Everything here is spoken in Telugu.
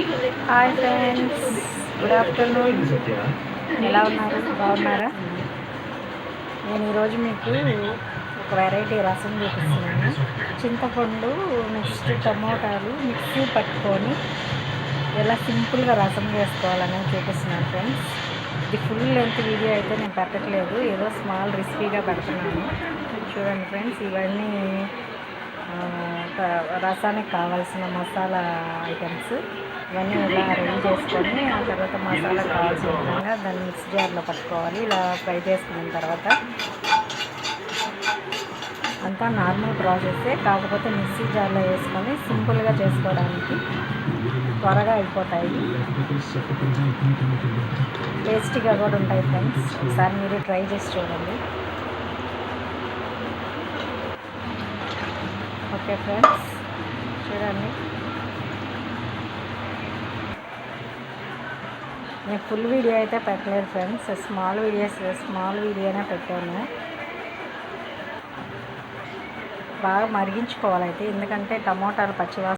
హాయ్ ఫ్రెండ్స్ గుడ్ ఆఫ్టర్నూన్ ఎలా ఉన్నారు? బాగున్నారా? నేను ఈరోజు మీకు ఒక వెరైటీ రసం చూపిస్తున్నాను. చింతపండు నెక్స్ట్ టమోటాలు మిక్సీ పట్టుకొని ఎలా సింపుల్గా రసం చేసుకోవాలని చూపిస్తున్నాను ఫ్రెండ్స్ ఇది ఫుల్ లెంత్ వీడియో అయితే నేను పెట్టట్లేదు. ఏదో స్మాల్ రెసిపీగా పెడుతున్నాను. చూడండి ఫ్రెండ్స్ ఇవన్నీ రసానికి కావాల్సిన మసాలా ఐటమ్స్ ఇవన్నీ ఇలా రెడీ చేసుకొని ఆ తర్వాత మసాలా కావాల్సిన విధంగా దాన్ని మిక్స్ జార్లో పట్టుకోవాలి. ఇలా ఫ్రై చేసుకున్న తర్వాత అంతా నార్మల్ ప్రాసెస్సే కాకపోతే మిక్సీ జార్లో వేసుకొని సింపుల్గా చేసుకోవడానికి త్వరగా అయిపోతాయి. టేస్టీగా కూడా ఉంటాయి ఫ్రెండ్స్. ఒకసారి మీరు ట్రై చేసి చూడండి. Okay friends. చూడండి. నేను ఫుల్ వీడియో అయితే పెట్టలేదు ఫ్రెండ్స్. స్మాల్ వీడియోస్ స్మాల్ వీడియోనే పెట్టాను. బాగా మరిగించుకోవాలైతే ఎందుకంటే టమోటాలు పచ్చివా